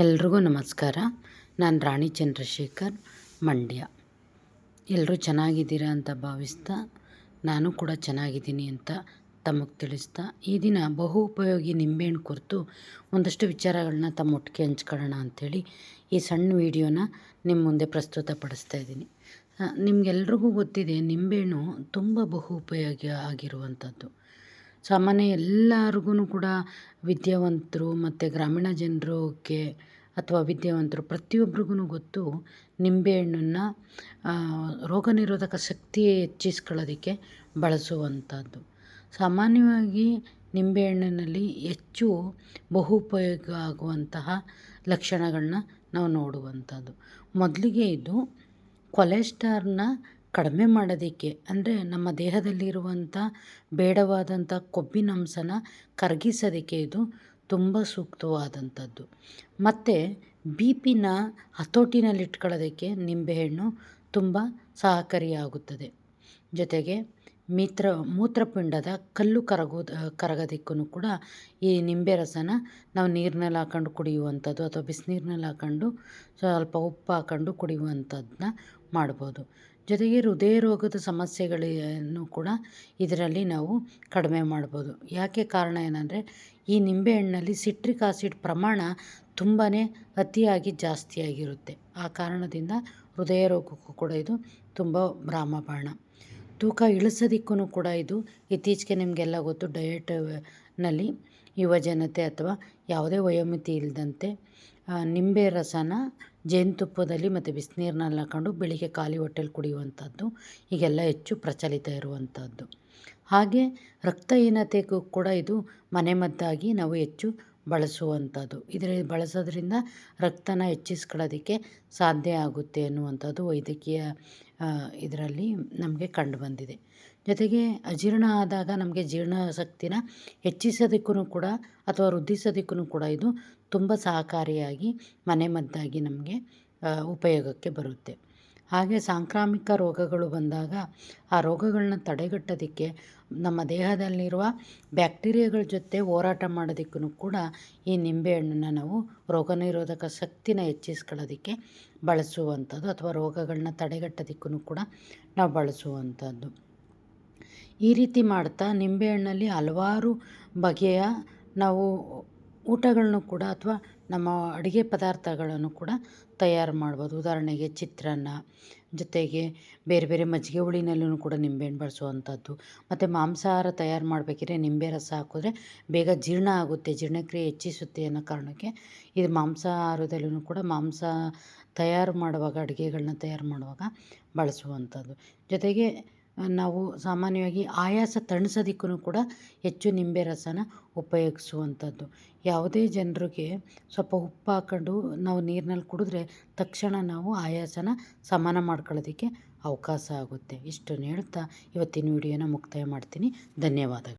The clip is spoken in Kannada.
ಎಲ್ರಿಗೂ ನಮಸ್ಕಾರ. ನಾನು ರಾಣಿ ಚಂದ್ರಶೇಖರ್ ಮಂಡ್ಯ. ಎಲ್ಲರೂ ಚೆನ್ನಾಗಿದ್ದೀರಾ ಅಂತ ಭಾವಿಸ್ತಾ ನಾನು ಕೂಡ ಚೆನ್ನಾಗಿದ್ದೀನಿ ಅಂತ ತಮಗೆ ತಿಳಿಸ್ತಾ ಈ ದಿನ ಬಹು ಉಪಯೋಗಿ ನಿಂಬೆಹಣ್ಣು ಕುರಿತು ಒಂದಷ್ಟು ವಿಚಾರಗಳನ್ನ ತಮ್ಮ ಒಟ್ಟಿಗೆ ಹಂಚ್ಕೊಳ್ಳೋಣ ಅಂಥೇಳಿ ಈ ಸಣ್ಣ ವಿಡಿಯೋನ ನಿಮ್ಮ ಮುಂದೆ ಪ್ರಸ್ತುತಪಡಿಸ್ತಾ ಇದ್ದೀನಿ. ನಿಮಗೆಲ್ರಿಗೂ ಗೊತ್ತಿದೆ ನಿಂಬೆಹಣ್ಣು ತುಂಬ ಬಹು ಉಪಯೋಗಿ ಆಗಿರುವಂಥದ್ದು. ಸಾಮಾನ್ಯ ಎಲ್ಲರಿಗೂ ಕೂಡ ವಿದ್ಯಾವಂತರು ಮತ್ತು ಗ್ರಾಮೀಣ ಜನರಿಗೆ ಅಥವಾ ವಿದ್ಯಾವಂತರು ಪ್ರತಿಯೊಬ್ರಿಗೂ ಗೊತ್ತು ನಿಂಬೆಹಣ್ಣನ್ನು ರೋಗ ನಿರೋಧಕ ಶಕ್ತಿ ಹೆಚ್ಚಿಸ್ಕೊಳ್ಳೋದಕ್ಕೆ ಬಳಸುವಂಥದ್ದು. ಸಾಮಾನ್ಯವಾಗಿ ನಿಂಬೆಹಣ್ಣಿನಲ್ಲಿ ಹೆಚ್ಚು ಬಹು ಉಪಯೋಗ ಆಗುವಂತಹ ಲಕ್ಷಣಗಳನ್ನ ನಾವು ನೋಡುವಂಥದ್ದು. ಮೊದಲಿಗೆ ಇದು ಕೊಲೆಸ್ಟ್ರಾಲ್ನ ಕಡಿಮೆ ಮಾಡೋದಕ್ಕೆ, ಅಂದರೆ ನಮ್ಮ ದೇಹದಲ್ಲಿರುವಂಥ ಬೇಡವಾದಂಥ ಕೊಬ್ಬಿನಂಶನ ಕರಗಿಸೋದಕ್ಕೆ ಇದು ತುಂಬ ಸೂಕ್ತವಾದಂಥದ್ದು. ಮತ್ತು ಬಿ ಪಿನ ಹತೋಟಿನಲ್ಲಿಟ್ಕೊಳ್ಳೋದಕ್ಕೆ ನಿಂಬೆಹಣ್ಣು ತುಂಬ ಸಹಕಾರಿಯಾಗುತ್ತದೆ. ಜೊತೆಗೆ ಮಿತ್ರ, ಮೂತ್ರಪಿಂಡದ ಕಲ್ಲು ಕರಗೋದು ಕರಗೋದಕ್ಕೂ ಕೂಡ ಈ ನಿಂಬೆ ರಸನ ನಾವು ನೀರಿನಲ್ಲಿ ಹಾಕೊಂಡು ಕುಡಿಯುವಂಥದ್ದು ಅಥವಾ ಬಿಸಿನೀರಿನಲ್ಲಿ ಹಾಕೊಂಡು ಸ್ವಲ್ಪ ಉಪ್ಪು ಹಾಕೊಂಡು ಕುಡಿಯುವಂಥದ್ದನ್ನ ಮಾಡ್ಬೋದು. ಜೊತೆಗೆ ಹೃದಯ ರೋಗದ ಸಮಸ್ಯೆಗಳನ್ನು ಕೂಡ ಇದರಲ್ಲಿ ನಾವು ಕಡಿಮೆ ಮಾಡ್ಬೋದು. ಯಾಕೆ ಕಾರಣ ಏನಂದರೆ, ಈ ನಿಂಬೆಹಣ್ಣಲ್ಲಿ ಸಿಟ್ರಿಕ್ ಆಸಿಡ್ ಪ್ರಮಾಣ ತುಂಬಾ ಅತಿಯಾಗಿ ಜಾಸ್ತಿಯಾಗಿರುತ್ತೆ ಆ ಕಾರಣದಿಂದ ಹೃದಯ ರೋಗಕ್ಕೂ ಕೂಡ ಇದು ತುಂಬ ರಾಮಬಾಣ. ತೂಕ ಇಳಿಸೋದಿಕ್ಕೂ ಕೂಡ ಇದು ಇತ್ತೀಚೆಗೆ ನಿಮಗೆಲ್ಲ ಗೊತ್ತು ಡಯಟ್ನಲ್ಲಿ ಯುವಜನತೆ ಅಥವಾ ಯಾವುದೇ ವಯೋಮಿತಿ ಇಲ್ಲದಂತೆ ನಿಂಬೆ ರಸನ ಜೇನುತುಪ್ಪದಲ್ಲಿ ಮತ್ತು ಬಿಸಿನೀರ್ನಲ್ಲಿ ಹಾಕೊಂಡು ಬೆಳಿಗ್ಗೆ ಖಾಲಿ ಹೊಟ್ಟೆಲಿ ಕುಡಿಯುವಂಥದ್ದು ಈಗೆಲ್ಲ ಹೆಚ್ಚು ಪ್ರಚಲಿತ ಇರುವಂಥದ್ದು. ಹಾಗೆ ರಕ್ತಹೀನತೆಗೂ ಕೂಡ ಇದು ಮನೆಮದ್ದಾಗಿ ನಾವು ಹೆಚ್ಚು ಬಳಸುವಂಥದ್ದು. ಇದರಲ್ಲಿ ಬಳಸೋದ್ರಿಂದ ರಕ್ತನ ಹೆಚ್ಚಿಸ್ಕೊಳ್ಳೋದಕ್ಕೆ ಸಾಧ್ಯ ಆಗುತ್ತೆ ಅನ್ನುವಂಥದ್ದು ವೈದ್ಯಕೀಯ ಇದರಲ್ಲಿ ನಮಗೆ ಕಂಡುಬಂದಿದೆ ಜೊತೆಗೆ ಅಜೀರ್ಣ ಆದಾಗ ನಮಗೆ ಜೀರ್ಣಶಕ್ತಿನ ಹೆಚ್ಚಿಸೋದಕ್ಕೂ ಕೂಡ ಅಥವಾ ವೃದ್ಧಿಸೋದಕ್ಕೂ ಕೂಡ ಇದು ತುಂಬ ಸಹಕಾರಿಯಾಗಿ, ಮನೆಮದ್ದಾಗಿ ನಮಗೆ ಉಪಯೋಗಕ್ಕೆ ಬರುತ್ತೆ. ಹಾಗೆ ಸಾಂಕ್ರಾಮಿಕ ರೋಗಗಳು ಬಂದಾಗ ಆ ರೋಗಗಳನ್ನ ತಡೆಗಟ್ಟೋದಕ್ಕೆ ನಮ್ಮ ದೇಹದಲ್ಲಿರುವ ಬ್ಯಾಕ್ಟೀರಿಯಾಗಳ ಜೊತೆ ಹೋರಾಟ ಮಾಡೋದಕ್ಕೂ ಕೂಡ ಈ ನಿಂಬೆಹಣ್ಣನ್ನು ನಾವು ರೋಗನಿರೋಧಕ ಶಕ್ತಿನ ಹೆಚ್ಚಿಸ್ಕೊಳ್ಳೋದಕ್ಕೆ ಬಳಸುವಂಥದ್ದು ಅಥವಾ ರೋಗಗಳನ್ನ ತಡೆಗಟ್ಟೋದಕ್ಕೂ ಕೂಡ ನಾವು ಬಳಸುವಂಥದ್ದು. ಈ ರೀತಿ ಮಾಡ್ತಾ ನಿಂಬೆಹಣ್ಣಲ್ಲಿ ಹಲವಾರು ಬಗೆಯ ನಾವು ಊಟಗಳನ್ನು ಕೂಡ ಅಥವಾ ನಮ್ಮ ಅಡುಗೆ ಪದಾರ್ಥಗಳನ್ನು ಕೂಡ ತಯಾರು ಮಾಡ್ಬೋದು. ಉದಾಹರಣೆಗೆ ಚಿತ್ರಾನ್ನ, ಜೊತೆಗೆ ಬೇರೆ ಬೇರೆ ಮಜ್ಜಿಗೆ ಹುಳಿನಲ್ಲೂ ಕೂಡ ನಿಂಬೆಹಣ್ಣು ಬಳಸುವಂಥದ್ದು. ಮತ್ತು ಮಾಂಸಾಹಾರ ತಯಾರು ಮಾಡಬೇಕಿದ್ರೆ ನಿಂಬೆ ರಸ ಹಾಕಿದ್ರೆ ಬೇಗ ಜೀರ್ಣ ಆಗುತ್ತೆ, ಜೀರ್ಣಕ್ರಿಯೆ ಹೆಚ್ಚಿಸುತ್ತೆ ಅನ್ನೋ ಕಾರಣಕ್ಕೆ ಇದು ಮಾಂಸಾಹಾರದಲ್ಲೂ ಕೂಡ ಮಾಂಸ ತಯಾರು ಮಾಡುವಾಗ ಅಡುಗೆಗಳನ್ನ ತಯಾರು ಮಾಡುವಾಗ ಬಳಸುವಂಥದ್ದು. ಜೊತೆಗೆ ನಾವು ಸಾಮಾನ್ಯವಾಗಿ ಆಯಾಸ ತಣಿಸೋದಕ್ಕೂ ಕೂಡ ಹೆಚ್ಚು ನಿಂಬೆ ರಸನ ಉಪಯೋಗಿಸುವಂಥದ್ದು. ಯಾವುದೇ ಜನರಿಗೆ ಸ್ವಲ್ಪ ಉಪ್ಪು ಹಾಕೊಂಡು ನಾವು ನೀರಿನಲ್ಲಿ ಕುಡಿದ್ರೆ ತಕ್ಷಣ ನಾವು ಆಯಾಸನ ಸಮಾನ ಮಾಡ್ಕೊಳ್ಳೋದಕ್ಕೆ ಅವಕಾಶ ಆಗುತ್ತೆ. ಇಷ್ಟನ್ನು ಹೇಳ್ತಾ ಇವತ್ತಿನ ವಿಡಿಯೋನ ಮುಕ್ತಾಯ ಮಾಡ್ತೀನಿ. ಧನ್ಯವಾದಗಳು.